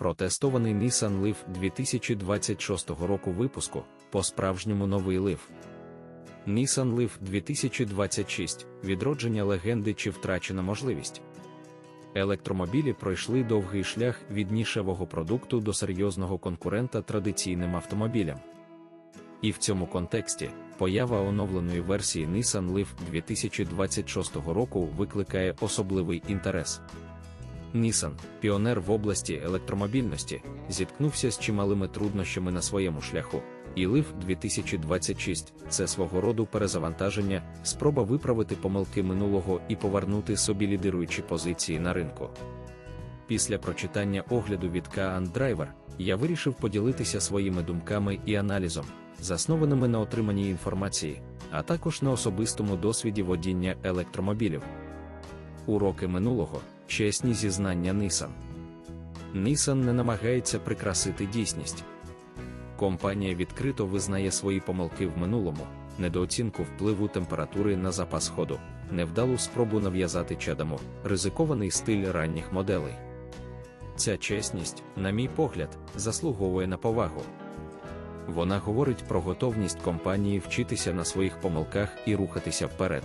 Протестований Nissan Leaf 2026 року випуску по-справжньому новий Leaf. Nissan Leaf 2026 відродження легенди чи втрачена можливість. Електромобілі пройшли довгий шлях від нішевого продукту до серйозного конкурента традиційним автомобілям. І в цьому контексті поява оновленої версії Nissan Leaf 2026 року викликає особливий інтерес. Nissan, піонер в області електромобільності, зіткнувся з чималими труднощами на своєму шляху. І Leaf 2026 це свого роду перезавантаження, спроба виправити помилки минулого і повернути собі лідируючі позиції на ринку. Після прочитання огляду від Kaan Driver я вирішив поділитися своїми думками і аналізом, заснованими на отриманій інформації, а також на особистому досвіді водіння електромобілів. Уроки минулого чесні зізнання Nissan. Nissan не намагається прикрасити дійсність. Компанія відкрито визнає свої помилки в минулому, недооцінку впливу температури на запас ходу, невдалу спробу нав'язати чадаму, ризикований стиль ранніх моделей. Ця чесність, на мій погляд, заслуговує на повагу. Вона говорить про готовність компанії вчитися на своїх помилках і рухатися вперед.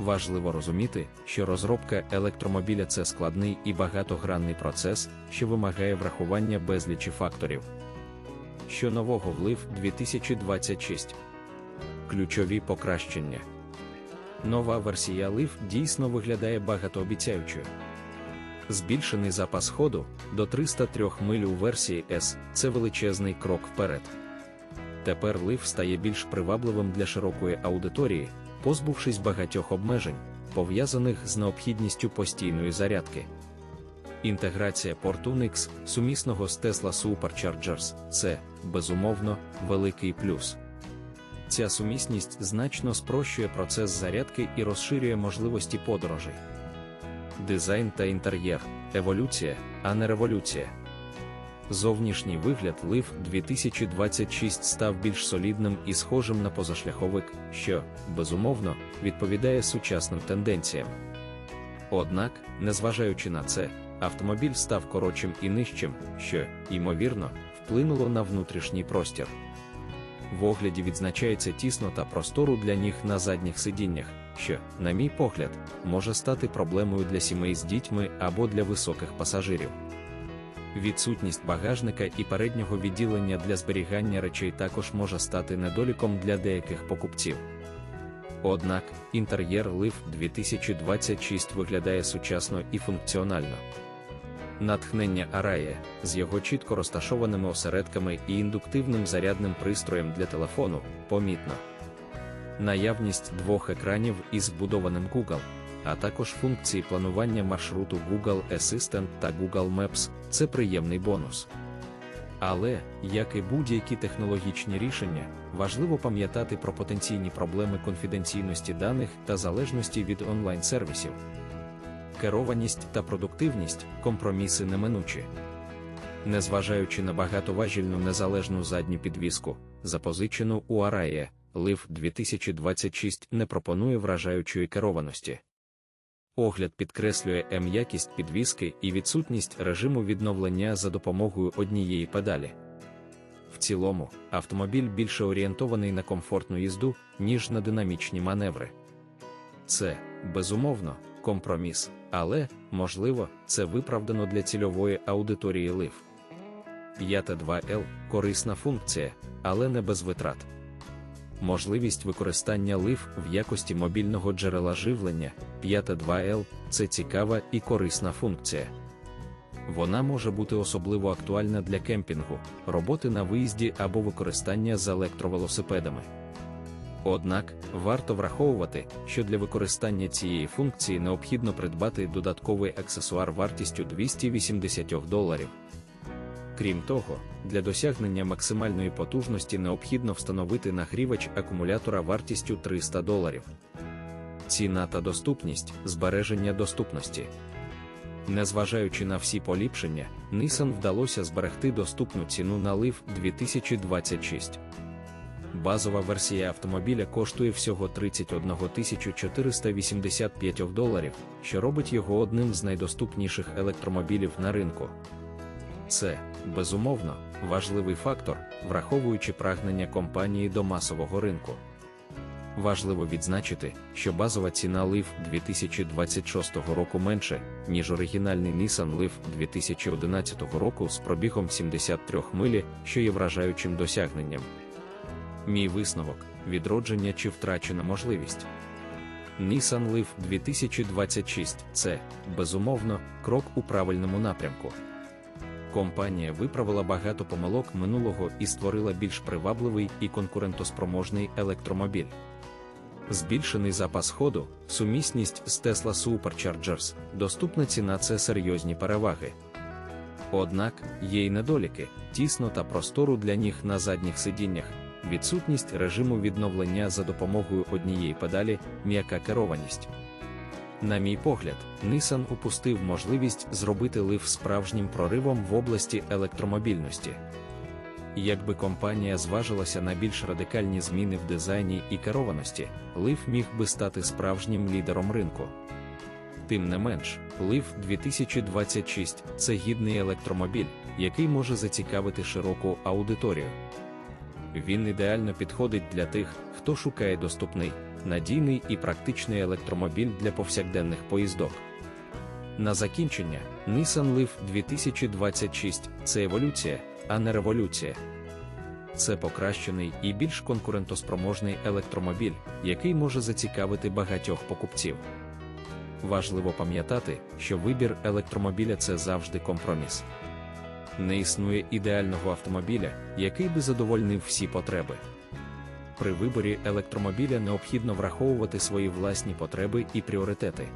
Важливо розуміти, що розробка електромобіля це складний і багатогранний процес, що вимагає врахування безлічі факторів. Що нового влив 2026. Ключові покращення. Нова версія LIV дійсно виглядає багатообіцяючою. Збільшений запас ходу до 303 миль у версії S це величезний крок вперед. Тепер LIV стає більш привабливим для широкої аудиторії, позбувшись багатьох обмежень, пов'язаних з необхідністю постійної зарядки. Інтеграція Portunix, сумісного з Tesla Superchargers це, безумовно, великий плюс. Ця сумісність значно спрощує процес зарядки і розширює можливості подорожей. Дизайн та інтер'єр еволюція, а не революція. Зовнішній вигляд Leaf 2026 став більш солідним і схожим на позашляховик, що, безумовно, відповідає сучасним тенденціям. Однак, незважаючи на це, автомобіль став коротшим і нижчим, що, ймовірно, вплинуло на внутрішній простір. В огляді відзначається тіснота простору для ніг на задніх сидіннях, що, на мій погляд, може стати проблемою для сімей з дітьми або для високих пасажирів. Відсутність багажника і переднього відділення для зберігання речей також може стати недоліком для деяких покупців. Однак, інтер'єр Leaf 2026 виглядає сучасно і функціонально. Натхнення Арає з його чітко розташованими осередками і індуктивним зарядним пристроєм для телефону помітно. Наявність двох екранів із вбудованим Google, а також функції планування маршруту Google Assistant та Google Maps це приємний бонус. Але, як і будь-які технологічні рішення, важливо пам'ятати про потенційні проблеми конфіденційності даних та залежності від онлайн-сервісів. Керованість та продуктивність компроміси неминучі. Незважаючи на багатоважільну незалежну задню підвіску, запозичену у Арає, Leaf 2026 не пропонує вражаючої керованості. Огляд підкреслює м'якість підвіски і відсутність режиму відновлення за допомогою однієї педалі. В цілому, автомобіль більше орієнтований на комфортну їзду, ніж на динамічні маневри. Це, безумовно, компроміс, але, можливо, це виправдано для цільової аудиторії LIV. 5.2L корисна функція, але не без витрат. Можливість використання лив в якості мобільного джерела живлення 5.2L це цікава і корисна функція. Вона може бути особливо актуальна для кемпінгу, роботи на виїзді або використання з електровелосипедами. Однак, варто враховувати, що для використання цієї функції необхідно придбати додатковий аксесуар вартістю 280 доларів. Крім того, для досягнення максимальної потужності необхідно встановити нагрівач акумулятора вартістю 300 доларів. Ціна та доступність збереження доступності. Незважаючи на всі поліпшення, Nissan вдалося зберегти доступну ціну на LIV 2026. Базова версія автомобіля коштує всього 31 485 доларів, що робить його одним з найдоступніших електромобілів на ринку. Це, безумовно, важливий фактор, враховуючи прагнення компанії до масового ринку. Важливо відзначити, що базова ціна Leaf 2026 року менше, ніж оригінальний Nissan Leaf 2011 року з пробігом 73 милі, що є вражаючим досягненням. Мій висновок відродження чи втрачена можливість. Nissan Leaf 2026 це, безумовно, крок у правильному напрямку. Компанія виправила багато помилок минулого і створила більш привабливий і конкурентоспроможний електромобіль. Збільшений запас ходу, сумісність з Tesla Superchargers, доступна ціна це серйозні переваги. Однак є й недоліки, тісно та простору для ніг на задніх сидіннях, відсутність режиму відновлення за допомогою однієї педалі, м'яка керованість. На мій погляд, Nissan упустив можливість зробити лив справжнім проривом в області електромобільності. Якби компанія зважилася на більш радикальні зміни в дизайні і керованості, лив міг би стати справжнім лідером ринку. Тим не менш, Лив 2026 це гідний електромобіль, який може зацікавити широку аудиторію. Він ідеально підходить для тих, хто шукає доступний, надійний і практичний електромобіль для повсякденних поїздок. На закінчення, Nissan Leaf 2026 це еволюція, а не революція. Це покращений і більш конкурентоспроможний електромобіль, який може зацікавити багатьох покупців. Важливо пам'ятати, що вибір електромобіля це завжди компроміс. Не існує ідеального автомобіля, який би задовольнив всі потреби. При виборі електромобіля необхідно враховувати свої власні потреби і пріоритети.